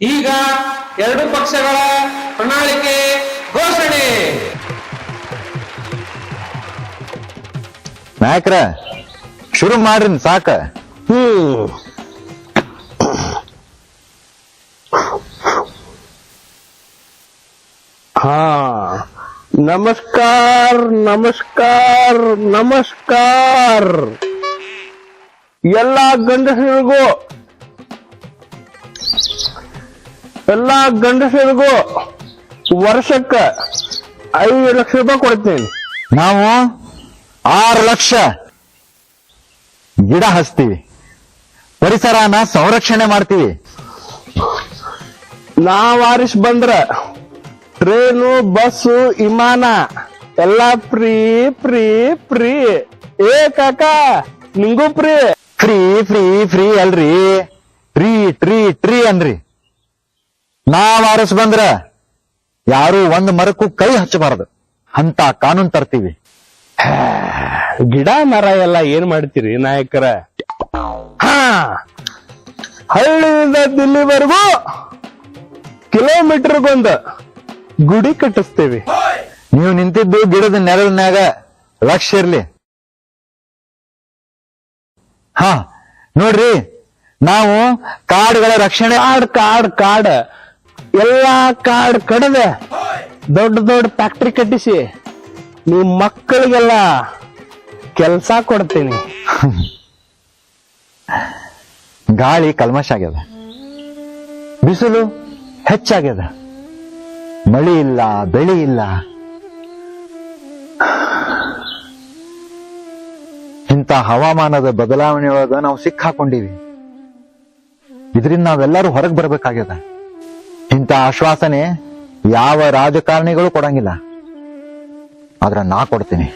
ಈಗ ಎರಡು ಪಕ್ಷಗಳ ಪ್ರಣಾಳಿಕೆ ಘೋಷಣೆ. ನಾಯಕ್ರ ಶುರು ಮಾಡ್ರಿ ಸಾಕ. ಹ್ಮ್ ಹಾ ನಮಸ್ಕಾರ ನಮಸ್ಕಾರ ನಮಸ್ಕಾರ. ಎಲ್ಲ ಗಂಡಸರಿಗೂ ಎಲ್ಲ ಗಂಡಸರಿಗೂ ವರ್ಷಕ್ಕ ಐದು ಲಕ್ಷ ರೂಪಾಯಿ ಕೊಡ್ತೀನಿ. ನಾವು ಆರು ಲಕ್ಷ ಗಿಡ ಹಚ್ತೀವಿ. ಪರಿಸರನ ಸಂರಕ್ಷಣೆ ಮಾಡ್ತೀವಿ. ನಾವ್ ಆರಿಸ್ ಬಂದ್ರ ಟ್ರೇನು ಬಸ್ಸು ವಿಮಾನ ಎಲ್ಲ ಫ್ರೀ ಫ್ರೀ ಫ್ರೀ. ಏ ಕಾಕಾ ನಿಂಗೂ ಫ್ರೀ. ಫ್ರೀ ಫ್ರೀ ಫ್ರೀ ಅಲ್ರಿ. ಟ್ರೀ ಟ್ರೀ ಟ್ರೀ ಅನ್ರಿ ನಾವ್ ವಾರಸ್ ಬಂದ್ರ ಯಾರು ಒಂದ್ ಮರಕ್ಕೂ ಕೈ ಹಚ್ಚಬಾರದು. ಅಂತ ಕಾನೂನ್ ತರ್ತೀವಿ. ಗಿಡ ಮರ ಎಲ್ಲ ಏನ್ ಮಾಡ್ತೀರಿ ನಾಯಕರ? ಹಾ ಹಳ್ಳಿಯಿಂದ ದಿಲ್ಲಿವರೆಗೂ ಕಿಲೋಮೀಟರ್ಗೊಂದು ಗುಡಿ ಕಟ್ಟಿಸ್ತೇವೆ. ನೀವು ನಿಂತಿದ್ದು ಗಿಡದ ನೆರಳಿನಾಗ ಲಕ್ಷ ಇರ್ಲಿ. ಹಾ ನೋಡ್ರಿ ನಾವು ಕಾಡುಗಳ ರಕ್ಷಣೆ ಕಾಡ್ ಕಾಡ್ ಕಾಡ್. ಎಲ್ಲಾ ಕಾಡ್ ಕಡದ ದೊಡ್ಡ ದೊಡ್ಡ ಫ್ಯಾಕ್ಟ್ರಿ ಕಟ್ಟಿಸಿ ನಿಮ್ ಮಕ್ಕಳಿಗೆಲ್ಲ ಕೆಲ್ಸ ಕೊಡ್ತೀನಿ. ಗಾಳಿ ಕಲ್ಮಶ ಆಗ್ಯದ. ಬಿಸಿಲು ಹೆಚ್ಚಾಗ್ಯದ. ಮಳಿ ಇಲ್ಲ, ಬೆಳಿ ಇಲ್ಲ. ಇಂಥ ಹವಾಮಾನದ ಬದಲಾವಣೆ ಒಳಗ ನಾವು ಸಿಕ್ಕಾಕೊಂಡಿವಿ. ಇದರಿಂದ ನಾವೆಲ್ಲರೂ ಹೊರಗೆ ಬರ್ಬೇಕಾಗ್ಯದ. ಇಂಥ ಆಶ್ವಾಸನೆ ಯಾವ ರಾಜಕಾರಣಿಗಳು ಕೊಡಂಗಿಲ್ಲ. ಆದ್ರೆ ನಾ ಕೊಡ್ತೀನಿ.